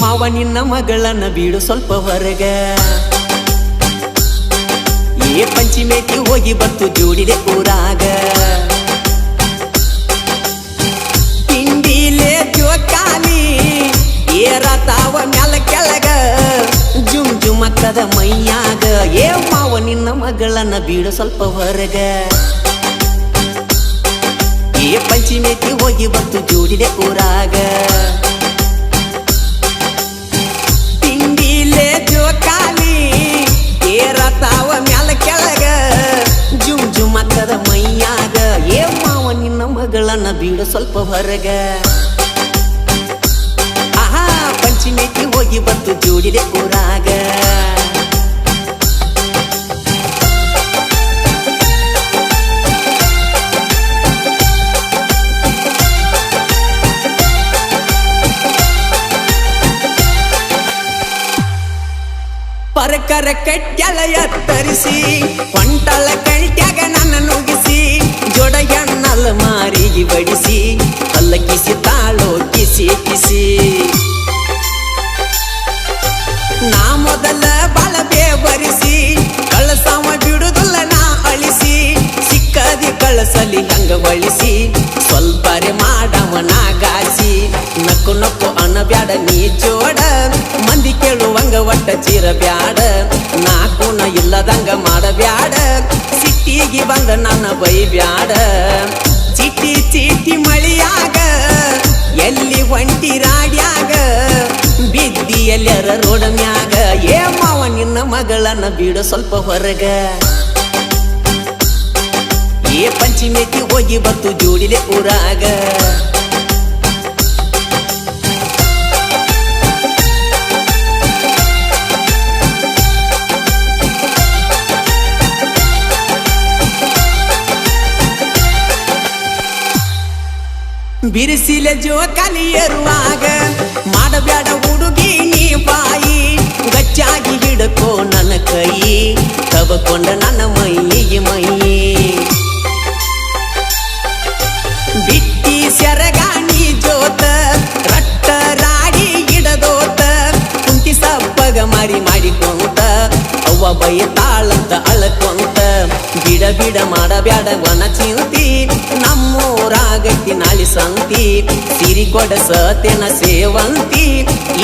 ಮಾವ ನಿನ್ನ ಮಗಳನ್ನ ಬೀಡು ಸ್ವಲ್ಪ ಹೊರಗ ಏ ಪಂಚಿಮೇತಿ ಹೋಗಿ ಬಂತು ಜೋಡಿದೆ ಊರಾಗ. ತಿಂಡಿಲೆ ಜೋಕಾಲಿ ಏರತಾವ ಮ್ಯಾಲ ಕೆಳಗ, ಜುಮ್ ಜುಮಕ್ಕದ ಮೈಯಾಗ. ಏ ಮಾವ ನಿನ್ನ ಮಗಳನ್ನ ಬೀಡು ಸ್ವಲ್ಪ ಹೊರಗ ಏ ಪಂಚಿಮೇತಿ ಹೋಗಿ ಬಂತು ಜೋಡಿದೆ ಊರಾಗ. ಮಗಳನ್ನ ಬೀಡು ಸ್ವಲ್ಪ ಹೊರಗ. ಆಹಾ, ಪಂಚಮಿಗೆ ಹೋಗಿ ಬಂತು ಜೋಡಿದೆ ಊರಾಗ ಪರಕರ ಕಟ್ಯಲ ತರಿಸಿ ಪಂಟಲ ಕಳ್ಟ್ಯಾಗ ನನ್ನ ನುಗಿಸಿ ಜೋಡ ಬಡಿಸಿ ಅಲ್ಲ ಕಿಸಿ ತಾಳೋ ಕಿಸಿ ಕಿಸಿ ನಾ ಮೊದಲ ಬಾಳಬೇ ಬರಿಸಿ ಕಳಸಾವ ಬಿಡುದಿಲ್ಲ ನಾ ಅಳಿಸಿ ಸಿಕ್ಕದಿ ಕಳಸಲಿ ಹಂಗ ಬಳಿಸಿ ಸ್ವಲ್ಪರೆ ಮಾಡವನ ಗಾಸಿ ನಕ್ಕು ನಕ್ಕು ಅನ್ನಬ್ಯಾಡ ನೀ ಜೋಡ ಮಂದಿ ಕೇಳುವಂಗ ಒಟ್ಟ ಚೀರ ಬ್ಯಾಡ ನಾಕುನ ಇಲ್ಲದಂಗ ಮಾಡಬ್ಯಾಡ ಸಿಟ್ಟಿಗೆ ಬಂದ ನನ್ನ ಬೈ ಬ್ಯಾಡ ಮಗಳನ್ನ ಬಿಡು ಸ್ವಲ್ಪ ಹೊರಗ. ಏ ಪಂಚಮಿತಿ ಹೋಗಿ ಬಂತು ಜೋಡಿಲೆ ಊರಾಗ. ಬಿರಿಸಿಲೆ ಜೋಕಾಲಿ ಏರುವಾಗ. ಮಾಡಬ್ಯಾಡ ಹಿಡ್ಕೋ ನನ್ನ ಕೈ. ತಬಕೊಂಡ ನನ್ನ ಮೈಯಿಗೆ ಮೈ. ಬಿಟ್ಟಿ ಸೆರಗಾಣಿ ಜೋತ ರಟ್ಟ ರಾಡಿ ಗಿಡದೋತ, ಕುಂತಿ ಸಪ್ಪಗ ಮಾಡಿ ಮಾಡಿಕೊಂತ ಅವ್ವ ಬೈತಾಳಂತ ಅಳಕೊಂತ. ಬಿಡ ಬಿಡ ಮಾಡಬ್ಯಾಡ ವನ ಚಿಂತಿ ನಮ್ಮೂರಾಗೈತಿ ನಾಳಿ ಸಂತಿ. ಸಿರಿ ಕೊಡಸತೆನ ಸೇವಂತಿ,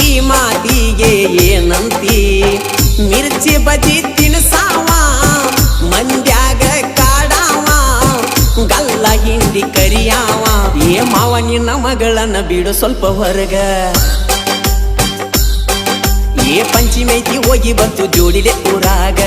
ಈ ಮಾತಿಗೆ ಏನಂತಿ? ಮಿರ್ಚಿ ಬಜಿ ತಿನ್ಸಾವ, ಮಂದ್ಯಾಗ ಕಾಡಾವ, ಗಲ್ಲ ಹಿಂಡಿ ಕರಿಯಾವ. ಏ ಮಾವ, ನಿನ್ನ ಮಗಳನ್ನ ಬಿಡು ಸ್ವಲ್ಪ ಹೊರಗ. ಏ ಪಂಚಿಮೈತಿ ಹೋಗಿ ಬಂತು ಜೋಡಿಲೆ ಊರಾಗ.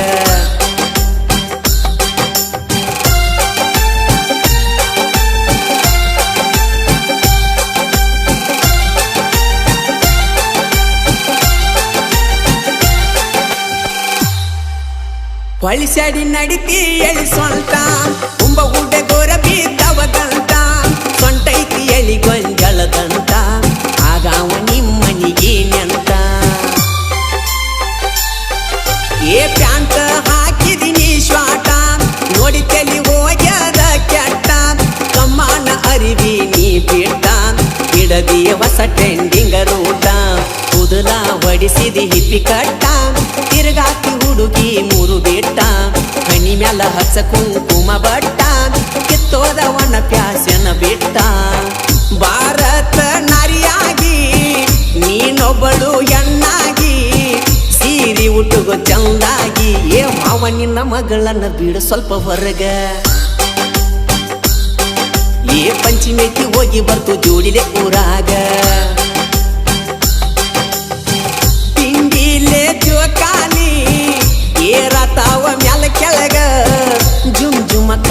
ಹೊಳಿಸ್ಯಾಡಿ ನಡಿತಿ ಎಳಿ ಸೊಂಟ ಕುಂಬ ಗುಡ್ಡೆ ಗೋರ ಬಿದ್ದವದಂತ ಸೊಂಟೈತಿ ಎಳಿ ಗೊಂಜಳದಂತ ಆಗ ಅವ ನಿಮ್ಮನಿಗೆ ನೆಂತ ಏ ಪ್ಯಾಂಟ್ ಹಾಕಿದಿನಿ ಶ್ವಾಟ ನೋಡಿ ತಲಿ ಹೋಗ್ಯದ ಕೆಟ್ಟ ಕಮ್ಮಾನ ಅರಿವಿ ನೀ ಬಿಟ್ಟ ಹಿಡದಿ ಹೊಸ ಟ್ರೆಂಡಿಂಗ ರೂಟ ಕುದಲ ಹೊಡಿಸಿದಿ ಹಿಪ್ಪಿ ಕಟ್ಟ. ತಿರುಗಾಕಿ ಹುಡುಗಿ ಮೂರು ಬಿಟ್ಟ. ಹಣಿ ಮ್ಯಾಲ ಹಚ್ಚ ಕುಂಕುಮ ಬಟ್ಟ. ಕಿತ್ತೋದವನ ಪ್ಯಾಸನ ಬಿಟ್ಟ. ಭಾರತ ನಾರಿಯಾಗಿ, ನೀನೊಬ್ಬಳು ಹೆಣ್ಣಾಗಿ. ಸೀರಿ ಉಟ್ಟುಗೋ ಚಂದಾಗಿ, ಏ ಮಾವ ನಿನ್ನ ಮಗಳನ್ನ ಬಿಡು ಸ್ವಲ್ಪ ಹೊರಗ. ಏ ಪಂಚಮಿ ಹೋಗಿ ಬರ್ತು ಜೋಡಿಲೆ ಊರಾಗ.